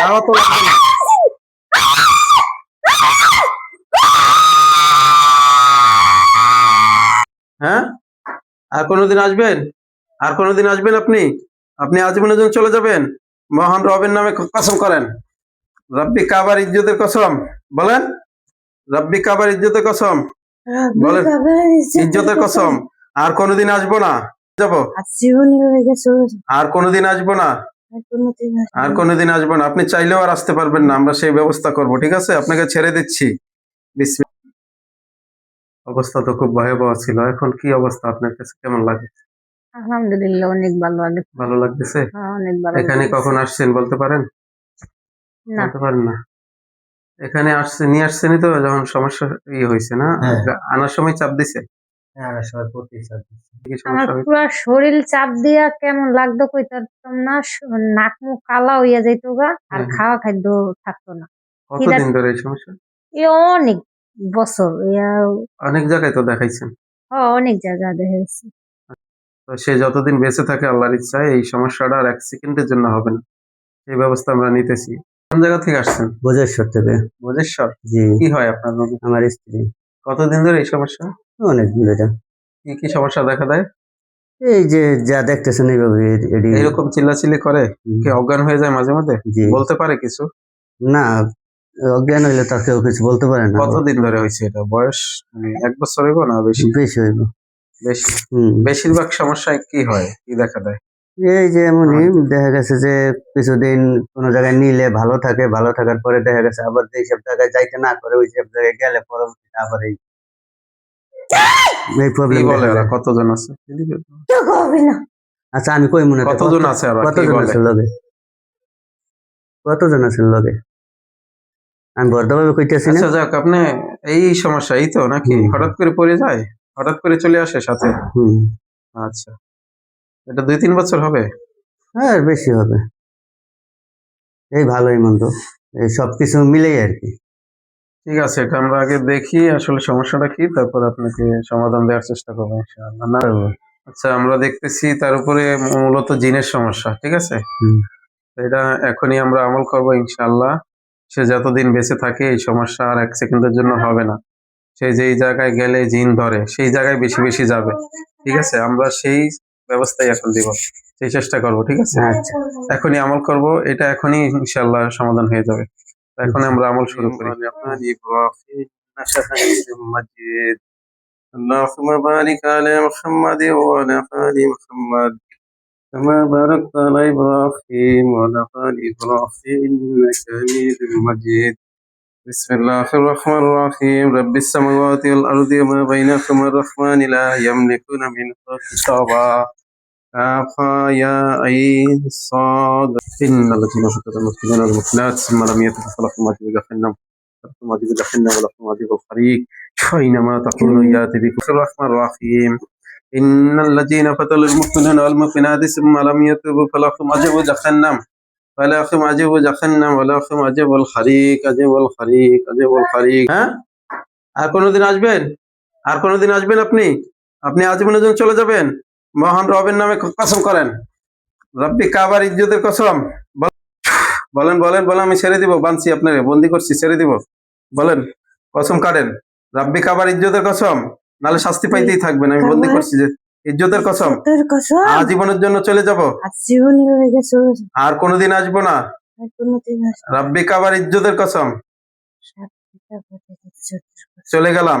যাওয়া তো লাগবে না হ্যাঁ? আর কোনোদিন আসবেন? আর কোনোদিন আসবেন আপনি? আপনি আজীবনের জন্য চলে যাবেন। মহান রবের নামে কসম করেন। রব্বি কাবার ইজ্জতের কসম। বলেন? রব্বি কাবার ইজ্জতের কসম। বলেন। ইজ্জতের কসম। আর কোনোদিন আসব না। যাব। আর কোনোদিন আসব না। আর কোনোদিন আসব না। আপনি চাইলেও আর আসতে পারবেন না। আমরা সেই ব্যবস্থা করব ঠিক আছে? আপনাকে ছেড়ে দিচ্ছি। অবস্থা তো খুব ভয়াবহ ছিল। এখন কি অবস্থা আপনার কাছে? কেমন লাগে? আলহামদুলিল্লাহ অনেক ভালো লাগে। ভালো লাগতেছে? হ্যাঁ, অনেক ভালো এখানে কখন আসছেন বলতে পারেন? না। বলতে পারেন না। এখানে আসছে নিয়ে আসছেনই তো যখন সমস্যা ইয়ে হয়েছে না? হ্যাঁ। আনার সময় চাপ দিছে? হ্যাঁ পুরো শরীর চাপ দিয়া কেমন লাগতো কইতাম না নাক মুখ কালা হইয়া যাইত গা আর খাওয়া খাদ্য থাকতো না। কতদিন ধরে এই সমস্যা? এ অনেক বছর ইয়া অনেক জায়গায় তো দেখাইছেন। হ্যাঁ, অনেক জায়গা দেখেছি তো সে যতদিন বেঁচে থাকে আল্লাহর ইচ্ছায় এই সমস্যাটা আর এক সেকেন্ডের জন্য হবে না। এই ব্যবস্থা আমরা নিতেছি। কোন জায়গা থেকে আসছেন? বোঝেশ্বর থেকে। বোধেশ্বর জি। কি হয় আপনার আমার স্ত্রী। কতদিন ধরে এই সমস্যা? অনেক দিন এটা কি কি সমস্যা দেখা দেয়? এই যে যা দেখতেছেন এইভাবে এ- এডি- এইরকম চিল্লাচিল্লি করে? কি অজ্ঞান হয়ে যায় মাঝে মাঝে বলতে পারে কিছু? না অজ্ঞান হইলে তার কেউ কিছু বলতে পারে না। কতদিন ধরে হয়েছে এটা? বয়স মানে এক বছর হইব না বেশি? বেশি হইব। বেশি। হম। বেশিরভাগ সমস্যায় কি হয়? কি দেখা দেয়? এই যে এমনই দেখা গেছে যে কিছুদিন কোনো জায়গায় নিলে ভালো থাকে ভালো থাকার পরে দেখা গেছে আবার যেই সব জায়গায় যাইতে না করে ওই সব জায়গায় গেলে পরবর্তীতে আবার এই এই প্রবলেম বলে ওরা কতজন আছে? আচ্ছা আমি কই মনে কতজন আছে কতজন আছে লগে? কতজন আছেন লগে? আমি বর্ধভাবে কইতেছি না। আচ্ছা যাক আপনি এই সমস্যা এই তো নাকি? হঠাৎ করে পড়ে যায়? হঠাৎ করে চলে আসে সাথে? হুম। আচ্ছা। এটা দুই তিন বছর হবে? হ্যাঁ বেশি হবে। এই ভালোই মন্দ। এই সবকিছু মিলেই আর কি। ঠিক আছে এটা আমরা আগে দেখি আসলে সমস্যাটা কি তারপর আপনাকে সমাধান দেওয়ার চেষ্টা করব ইনশাআল্লাহ। না আচ্ছা আমরা দেখতেছি তার উপরে মূলত জিনের সমস্যা ঠিক আছে? এটা এখনই আমরা আমল করব ইনশাআল্লাহ। সে যতদিন বেঁচে থাকে এই সমস্যা আর এক সেকেন্ডের জন্য হবে না। সে যেই জায়গায় গেলে জিন ধরে সেই জায়গায় বেশি বেশি যাবে। ঠিক আছে আমরা সেই ব্যবস্থাই এখন দিব সেই চেষ্টা করব ঠিক আছে আচ্ছা এখনই আমল করব এটা এখনই ইনশাআল্লাহ সমাধান হয়ে যাবে তো এখন আমরা আমল শুরু করি مجيد اللهم بارك على محمد وعلى آل محمد كما باركت على إبراهيم وعلى آل إبراهيم إنك حميد مجيد بسم الله الرحمن الرحيم رب السماوات والأرض وما بينهما الرحمن لا يملكون منه خطابا كافا يا عين صاد إن الذين فتنوا المسلمين والمسلمات ثم لم يتوبوا فلهم عذاب جهنم فلهم عذاب جهنم ولهم عذاب الحريق فأينما تكونوا يأتي بكم بسم الله الرحمن الرحيم إن الذين فتنوا المؤمنين والمؤمنات ثم لم يتوبوا فلهم عذاب جهنم فلهم عذاب جهنم ولهم عذاب الحريق عذاب الحريق عذاب الحريق হ্যাঁ আর কোনোদিন আসবেন আর কোনোদিন আসবেন আপনি আপনি আজীবনের জন্য চলে যাবেন মহান রবের নামে কসম করেন। রব্বি কাবার ইজ্জতের কসম। বলেন বলেন বলেন আমি ছেড়ে দিব বানছি আপনারে বন্দি করছি ছেড়ে দিব। বলেন কসম কাটেন। রাব্বি কাবার ইজ্জতের কসম নালে শাস্তি পাইতেই থাকবেন আমি বন্দি করছি যে ইজ্জতের কসম। আজীবনের জন্য চলে যাব। আর কোনোদিন আসবে না। রাব্বি কাবার ইজ্জতের কসম। চলে গেলাম।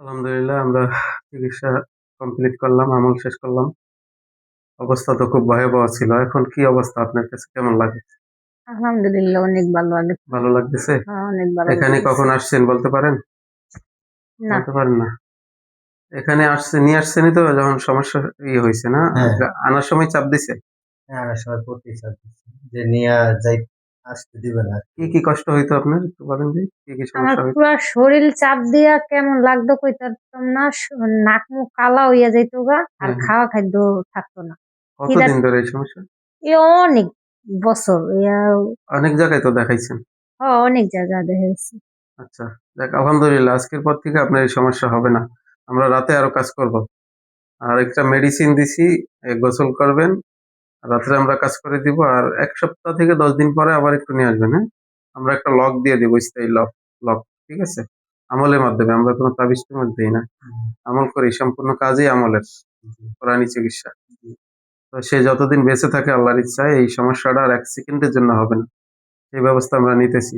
আলহামদুলিল্লাহ আমরা চিকিৎসা কমপ্লিট করলাম আমল শেষ করলাম। অবস্থা তো খুব ভয়াবহ ছিল। এখন কি অবস্থা আপনার কাছে? কেমন লাগে আলহামদুলিল্লাহ অনেক ভালো লাগে ভালো লাগতেছে? হ্যাঁ, অনেক ভালো এখানে লাগতেছে। কখন আসছেন বলতে পারেন? না। বলতে পারেন না। এখানে আসছে নিয়ে আসছেনই তো যখন সমস্যা ইয়ে হয়েছে না? হ্যাঁ। আনার সময় চাপ দিছে? হ্যাঁ সবাই চাপ দিচ্ছে। যে নিয়ে যাই আসতে দিবে না কি। কি কষ্ট হইতো আপনার? একটু বলেন যে কি কি সমস্যা হইতো? পুরা শরীর চাপ দিয়া কেমন লাগতো কইতে পারতাম না নাক মুখ কালা হইয়া যাইতো গা আর খাওয়া খাদ্য থাকতো না। কতদিন ধরে এই সমস্যা? এ অনেক বছর অনেক জায়গায় তো দেখাইছেন? হ, অনেক জায়গা দেখেছি আচ্ছা দেখ আলহামদুলিল্লাহ আজকের পর থেকে আপনার এই সমস্যা হবে না। আমরা রাতে আরও কাজ করব। আর একটা মেডিসিন দিছি এ গোসল করবেন রাত্রে আমরা কাজ করে দিব আর এক সপ্তাহ থেকে দশ দিন পরে আবার একটু নিয়ে আসবেন হ্যাঁ? আমরা একটা লক দিয়ে দিব স্থায়ী লক লক ঠিক আছে? আমলের মাধ্যমে আমরা কোনো তাবিজ মধ্যে দিই না। আমল করি সম্পূর্ণ কাজই আমলের প্রাণী চিকিৎসা। তো সে যতদিন বেঁচে থাকে আল্লাহর ইচ্ছায় এই সমস্যাটা আর এক সেকেন্ডের জন্য হবে না। এই ব্যবস্থা আমরা নিতেছি।